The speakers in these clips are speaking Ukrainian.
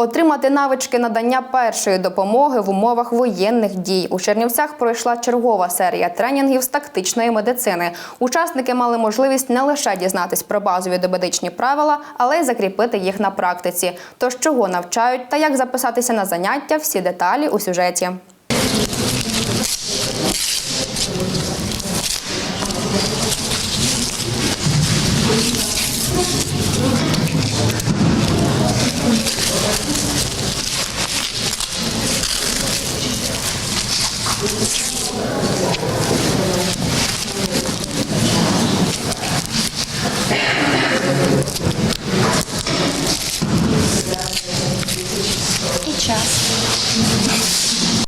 Отримати навички надання першої допомоги в умовах воєнних дій у Чернівцях пройшла чергова серія тренінгів з тактичної медицини. Учасники мали можливість не лише дізнатись про базові домедичні правила, але й закріпити їх на практиці. Тож чого навчають та як записатися на заняття, всі деталі у сюжеті.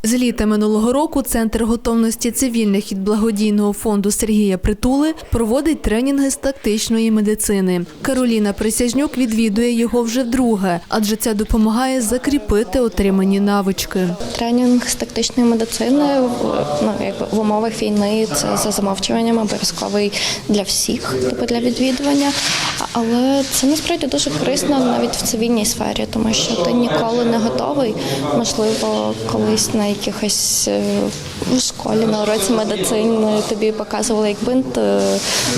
З літа минулого року Центр готовності цивільних від благодійного фонду Сергія Притули проводить тренінги з тактичної медицини. Кароліна Присяжнюк відвідує його вже вдруге, адже це допомагає закріпити отримані навички. Тренінг з тактичної медицини в- ну, якби в умовах війни це за замовчуванням обов'язковий для всіх, типу для відвідування. Але це насправді дуже корисно навіть в цивільній сфері, тому що ти ніколи не готовий. Можливо, колись на якихось е, в школі на уроці медицини тобі показували, як бинт е,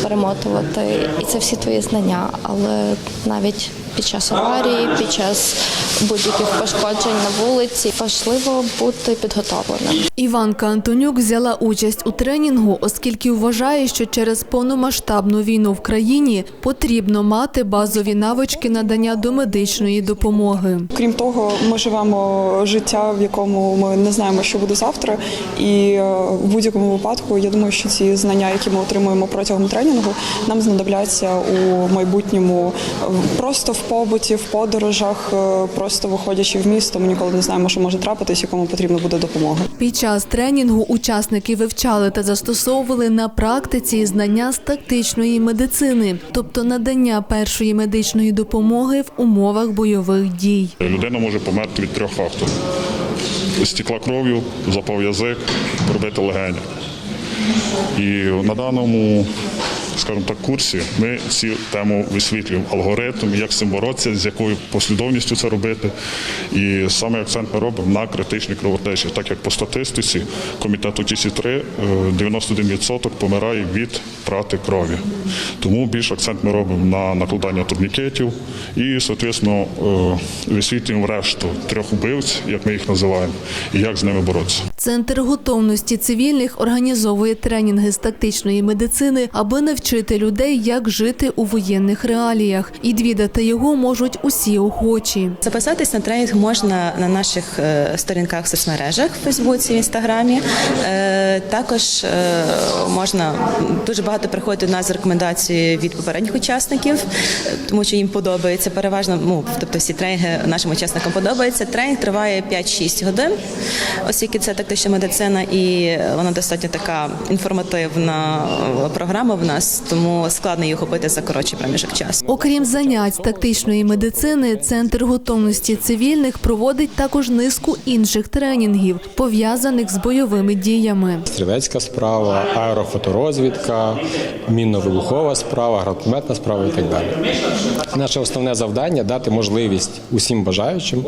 перемотувати, і це всі твої знання. Але навіть під час аварії, під час будь-яких пошкоджень на вулиці важливо бути підготовленим. Іванка Антонюк взяла участь у тренінгу, оскільки вважає, що через повномасштабну війну в країні потрібно мати базові навички надання домедичної допомоги. Крім того, ми живемо життя, в якому ми не знаємо, що буде завтра. І е, в будь-якому випадку я думаю, що ці знання, які ми отримуємо протягом тренінгу, нам знадобляться у майбутньому е, просто в побуті, в подорожах, е, просто виходячи в місто. Ми ніколи не знаємо, що може трапитись, якому потрібна буде допомога. Під час тренінгу учасники вивчали та застосовували на практиці знання з тактичної медицини, тобто надання першої медичної допомоги в умовах бойових дій. Людина може померти від трьох факторів: стікла кров'ю, запав язик, пробити легені. І на даному, скажімо так, курсі ми цю тему висвітлюємо алгоритм, як з цим боротися, з якою послідовністю це робити. І саме акцент ми робимо на критичній кровотечі, так як по статистиці комітету ТС3 е, 91% помирає від втрати крові. Тому більш акцент ми робимо на накладання турнікетів і, соответственно, е, висвітлюємо решту трьох убивць, як ми їх називаємо, і як з ними боротися. Центр готовності цивільних організовує тренінги з тактичної медицини, аби навчити людей, як жити у воєнних реаліях. І відвідати його можуть усі охочі. Записатись на тренінг можна на наших е, сторінках в соцмережах в Фейсбуці, в Інстаграмі. Е, Також е, можна дуже багато нас з рекомендації від попередніх учасників, тому що їм подобається переважно. Ну тобто всі тренінги нашим учасникам подобаються. Тренінг триває 5-6 годин, оскільки це тактична медицина, і вона достатньо така інформативна е, програма в нас, тому складно її охопити за коротший проміжок часу. Окрім занять з тактичної медицини, центр готовності цивільних проводить також низку інших тренінгів, пов'язаних з бойовими діями. стрілецька справа, аерофоторозвідка, мінно-вибухова справа, гранатометна справа і так далі. Наше основне завдання дати можливість усім бажаючим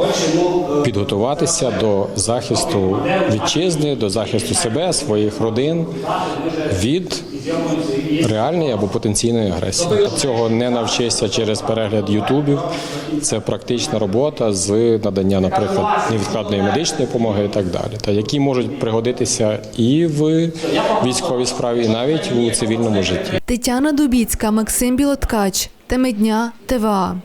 підготуватися до захисту вітчизни, до захисту себе, своїх родин від реальної або потенційної агресії. Цього не навчишся через перегляд ютубів. Це практична робота з надання, наприклад, невідкладної медичної допомоги і так далі, та які можуть пригодитися і в військовій справі, і навіть у цивільному житті. Тетяна Дубіцька, Максим Білоткач. Теми дня ТВА.